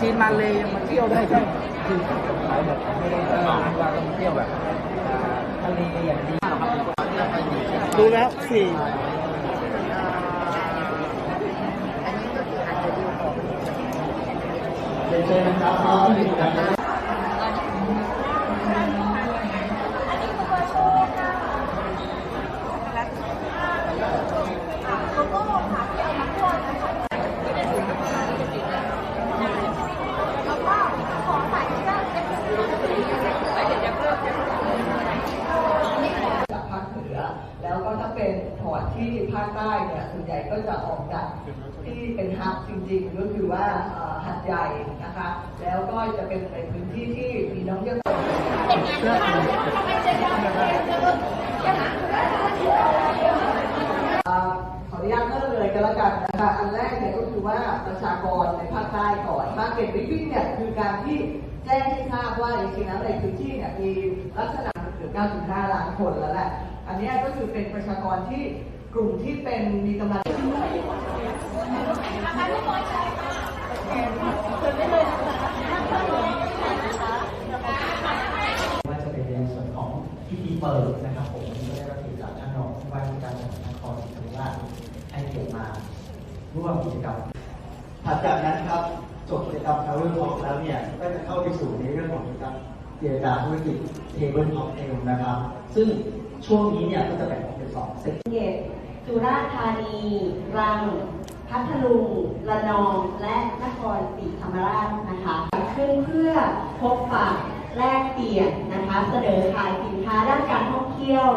จีนมาเลยยังมาเที่ยวได้ใช่คือขายหมดไม่ได้ว่าต้องเที่ยวแบบทะเลอย่างดีดูแล้วสี่จากภาคเหนือแล้วก็ถ้า เป็นพอร์ตที่ภาคใต้เนี่ยส่วนใหญ่ก็จะออกจากที่เป็นฮับจริงๆ ก็คือว่าหัดใหญ่นะคะ แล้วก็จะเป็นในพื้นที่ที่มีน้องเยอะขออนุญาตเริ่มเลยกันล้วกันนะคะอันแรกเนี่ยก็คือว่าประชากรในภาคใต้ก่อนมาเก็ตริฟวิ่งเนี่ยคือการที่แจ้งให้ทราบว่าจริงๆแล้วในพื้นที่เนี่ยมีลักษณะเกือบ9.5 ล้านคนแล้วแหละ อันนี้ก็คือเป็นประชากรที่กลุ่มที่เป็นมีกำลังว่าจะเป็นในส่วนของพิธีเปิดนะครับผมก็ได้รับเกียรติจากท่านรองผู้ว่าการจังหวัดนครศรีธรรมราชให้เกียรติมาร่วมกิจกรรมถัดจากนั้นครับจบกิจกรรม Travel Talk แล้วเนี่ยก็จะเข้าไปสู่ในเรื่องของกิจกรรม เจรจาธุรกิจ Table Talk เองนะครับ ซึ่งช่วงนี้เนี่ยก็จะแบ่งออกเป็นสองเซตภูเก็ตสุราษฎร์ธานีรัง พัทลุงระนองและนครศรีธรรมราชนะคะขึ้นเพื่อพบปะแลกเปลี่ยนนะคะเสนอขายสินค้าด้านการท่องเที่ยว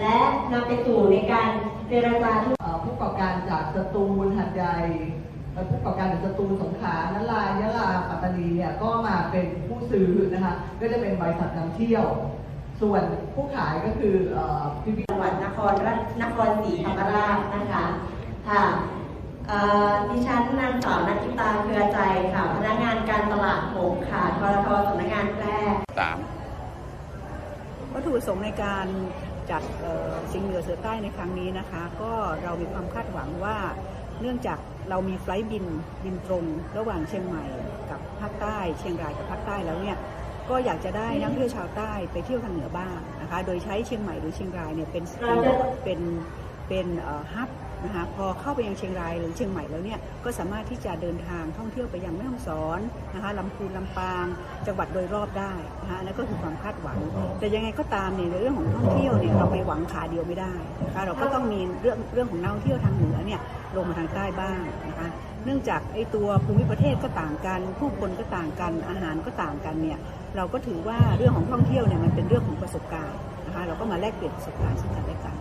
และนำไปสู่ในการเจรจาธุรกิจเอ่อผู้ประกอบการจากสตูลหัดใหญ่เอ่อ ผู้ประกอบการจากสตูลสงขลานลายะลาปัตตานีเนี่ยก็มาเป็นผู้ซื้อนะคะ ก็จะเป็นบริษัทนำเที่ยว ส่วนผู้ขายก็คือเอ่อพิพิธจังหวัดนครราชนครศรีธรรมราชนะคะค่ะเอ่อดิฉันนางสาวนักกิตาเครือใจค่ะพนักงานการตลาดหกค่ะทรทสำนักงานแพร่สามวัตถุประสงค์ในการจัดเอ่อสิงห์เหนือเสือใต้ในครั้งนี้นะคะ ก็เรามีความคาดหวังว่า เนื่องจากเรามีไฟล์บินบินตรงระหว่างเชียงใหม่กับภาคใต้เชียงรายกับภาคใต้แล้วเนี่ยก็อยากจะได้นักท่องเที่ยวชาวใต้ไปเที่ยวทางเหนือบ้างนะคะ โดยใช้เชียงใหม่หรือเชียงรายเนี่ยเป็นเป็นเป็นฮับนะคะพอเข้าไปยังเชียงรายหรือเชียงใหม่แล้วเนี่ยก็สามารถที่จะเดินทางท่องเที่ยวไปยังแม่ฮ่องสอนนะคะลำพูนลำปางจังหวัดโดยรอบได้นะคะนนั่นก็คือความคาดหวัง แต่ยังไงก็ตามเนี่ยในเรื่องของท่องเที่ยวเนี่ยเราไปหวังขาเดียวไม่ได้นะคะเราก็ต้องมีเรื่องเรื่องของนักท่องเที่ยวทางเหนือเนี่ย ลงมาทางใต้บ้างนะคะ เนื่องจากไอ้ตัวภูมิประเทศก็ต่างกัน ผู้คนก็ต่างกัน อาหารก็ต่างกันเนี่ย เราก็ถือว่าเรื่องของท่องเที่ยวเนี่ยมันเป็นเรื่องของประสบการณ์นะคะ เราก็มาแลกเปลี่ยนประสบการณ์ซึ่งกันและกัน